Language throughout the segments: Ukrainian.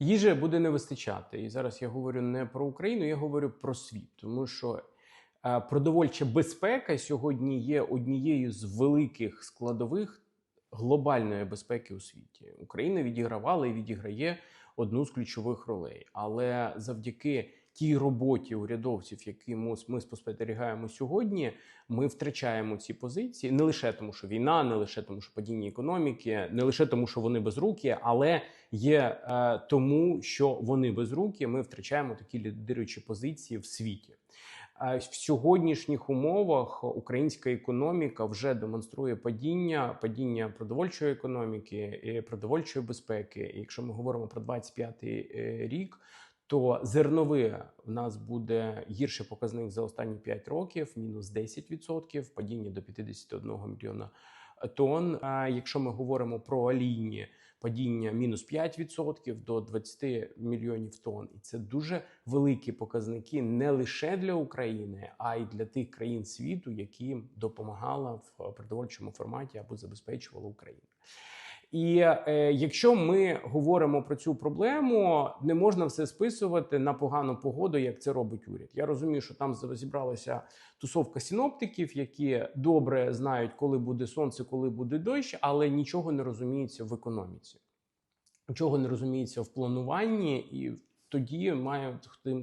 Їжі буде не вистачати. І зараз я говорю не про Україну, я говорю про світ, тому що е, продовольча безпека сьогодні є однією з великих складових глобальної безпеки у світі. Україна відігравала і відіграє одну з ключових ролей. Але завдяки тій роботі урядовців, які ми спостерігаємо сьогодні, ми втрачаємо ці позиції не лише тому, що війна, не лише тому, що падіння економіки, не лише тому, що вони безрукі, але є е, тому, що вони безрукі. Ми втрачаємо такі лідируючі позиції в світі. Е, В сьогоднішніх умовах українська економіка вже демонструє падіння, падіння продовольчої економіки і продовольчої безпеки. І якщо ми говоримо про 25-й е, рік, то зернове в нас буде гірший показник за останні 5 років, мінус 10%, падіння до 51 мільйона тонн. А якщо ми говоримо про олійні, падіння мінус 5% до 20 мільйонів тонн. І це дуже великі показники не лише для України, а й для тих країн світу, які допомагала в продовольчому форматі або забезпечувала Україну. І е, якщо ми говоримо про цю проблему, не можна все списувати на погану погоду, як це робить уряд. Я розумію, що там зібралася тусовка синоптиків, які добре знають, коли буде сонце, коли буде дощ, але нічого не розуміється в економіці, нічого не розуміється в плануванні і. Тоді має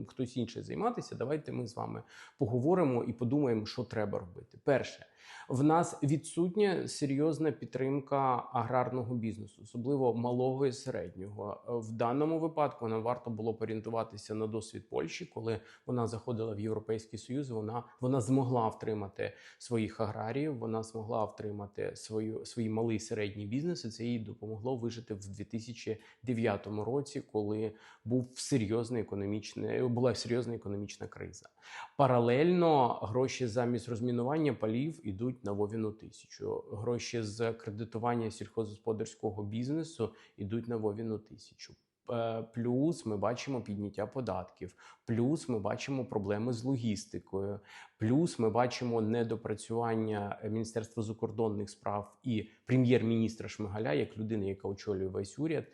хтось інший займатися. Давайте ми з вами поговоримо і подумаємо, що треба робити. Перше, в нас відсутня серйозна підтримка аграрного бізнесу, особливо малого і середнього. В даному випадку нам варто було орієнтуватися на досвід Польщі, коли вона заходила в Європейський Союз. Вона вона змогла втримати своїх аграріїв, вона змогла втримати свою свій малий і середній бізнес. І це їй допомогло вижити в 2009 році, коли був серйозний економічна була серйозна економічна криза. Паралельно гроші замість розмінування полів ідуть на Вовіну тисячу. Гроші з кредитування сільськогосподарського бізнесу ідуть на Вовіну тисячу. Е, Плюс ми бачимо підняття податків, плюс ми бачимо проблеми з логістикою, плюс ми бачимо недопрацювання Міністерства закордонних справ і прем'єр-міністра Шмигаля як людини, яка очолює весь уряд, е,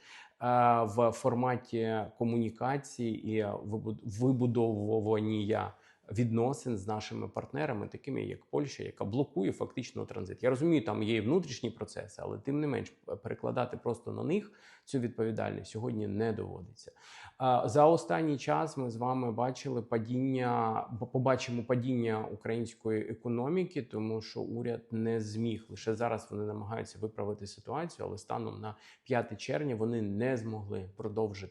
в форматі комунікації і вибудовування відносин з нашими партнерами, такими як Польща, яка блокує фактично транзит. Я розумію, там є і внутрішні процеси, але тим не менш перекладати просто на них цю відповідальність сьогодні не доводиться. За останній час ми з вами бачили падіння, побачимо падіння української економіки, тому що уряд не зміг лише зараз. Вони намагаються виправити ситуацію, але станом на 5 червня вони не змогли продовжити.